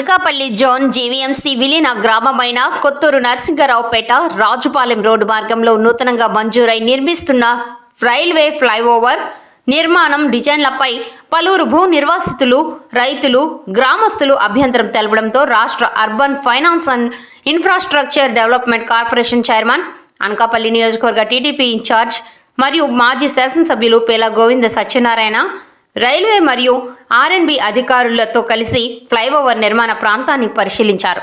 Anakapalli zone GVMC విలీన గ్రామమైన Kothuru Narasingaraopeta Rajupalem road మార్గంలో నూతనంగా మంజూరై నిర్మిస్తున్న రైల్వే ఫ్లైఓవర్ నిర్మాణం డిజైన్లపై పలువురు భూ నిర్వాసితులు రైతులు గ్రామస్తులు అభ్యంతరం తెలపడంతో రాష్ట్ర urban finance and infrastructure development corporation chairman Anakapalli నియోజకవర్గ టీడీపీ ఇన్ఛార్జ్ మరియు మాజీ శాసనసభ్యులు పేల గోవింద సత్యనారాయణ రైల్వే మరియు ఆర్ఎన్బి అధికారులతో కలిసి ఫ్లైఓవర్ నిర్మాణ ప్రాంతాన్ని పరిశీలించారు.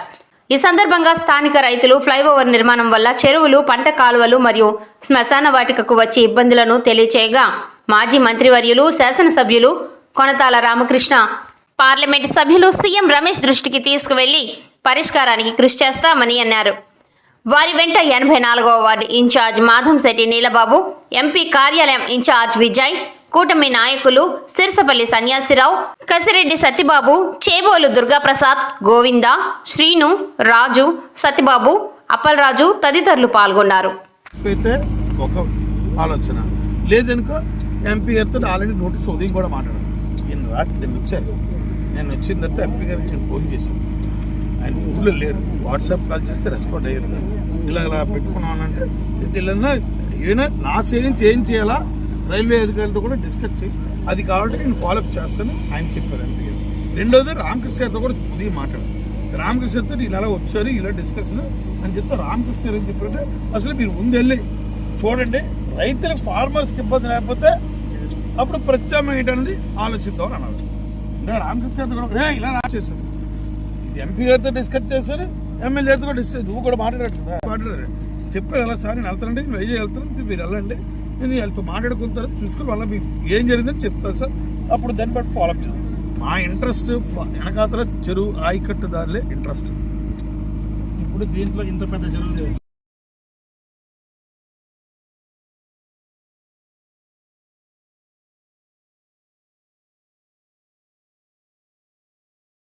ఈ సందర్భంగా స్థానిక రైతులు ఫ్లైఓవర్ నిర్మాణం వల్ల చెరువులు పంట కాలువలు మరియు శ్మశాన వాటికకు వచ్చే ఇబ్బందులను తెలియచేయగా మాజీ మంత్రివర్యులు శాసనసభ్యులు కొనతాల రామకృష్ణ పార్లమెంట్ సభ్యులు సీఎం రమేష్ దృష్టికి తీసుకువెళ్ళి పరిష్కారానికి కృషి చేస్తామని అన్నారు. వారి వెంట ఎనభై నాలుగవ ward in charge Madhamsetti Neelababu MP కార్యాలయం ఇన్ఛార్జ్ విజయ్ కూటమి నాయకులు సిరిసపల్లి సన్యాసిరావు కసిరెడ్డి సత్యబాబు చేబోలు దుర్గాప్రసాద్ గోవింద శ్రీను రాజు సత్యబాబు అప్పలరాజు తదితరులు పాల్గొన్నారు. ఒక ఆలోచన. లేదనుకో ఎంపీ గారితో ఆల్రెడీ నోటీస్ ఉదయం కూడా మాట్లాడాను నేను రాత్రి వచ్చారు నేను వచ్చిన తర్వాత ఎంపీ గారికి నేను ఫోన్ చేశాను ఆయన ఊళ్ళో లేరు. వాట్సాప్ కాల్ చేస్తే రెస్పాండ్ అయ్యారు. ఇలా ఇలా పెట్టుకున్నానంటే తెలియనా ఏమైనా నా సైడ్ నుంచి ఏం చేయాలా రైల్వే అధికారులతో కూడా డిస్కస్ చేయి. అది కావాలంటే నేను ఫాలోఅప్ చేస్తాను. ఆయన చెప్పారు అందుకే రెండోది రామకృష్ణ గారితో కూడా ఉదయం మాట్లాడారు రామకృష్ణ గారితో ఇలా ఇలా వచ్చారు ఇలా డిస్కషన్ అని చెప్తే రామకృష్ణ గారు ఏం చెప్పారంటే అసలు మీరు ముందు వెళ్ళి చూడండి రైతులకు ఫార్మర్స్కి ఇబ్బంది లేకపోతే అప్పుడు ప్రత్యామ్నాయం ఏంటనేది ఆలోచిద్దాం అని అన్నారు. ఇంకా రామకృష్ణ గారితో కూడా "రే, ఇలా రాసేసారు ఇది ఎంపీ గారితో డిస్కస్ చేశారు ఎమ్మెల్యేతో కూడా డిస్కస్ నువ్వు కూడా మాట్లాడారు కదా. మాట్లాడారు. చెప్పారు ఎలా సార్ నేను వెళ్తానంటే నేను వైజాగ్ వెళ్తాను మీరు వెళ్ళండి. నేను వీళ్ళతో మాట్లాడుకుంటారు చూసుకుని వాళ్ళ మీకు ఏం జరిగిందని చెప్తాను సార్. అప్పుడు దాన్ని బట్టి ఫాలో అప్ మా ఇంట్రెస్ట్ వెనకాతల చెరువు ఆయకట్టు దారిలే ఇంట్రెస్ట్ ఇప్పుడు దీంట్లో ఇంత పెద్ద చెరువు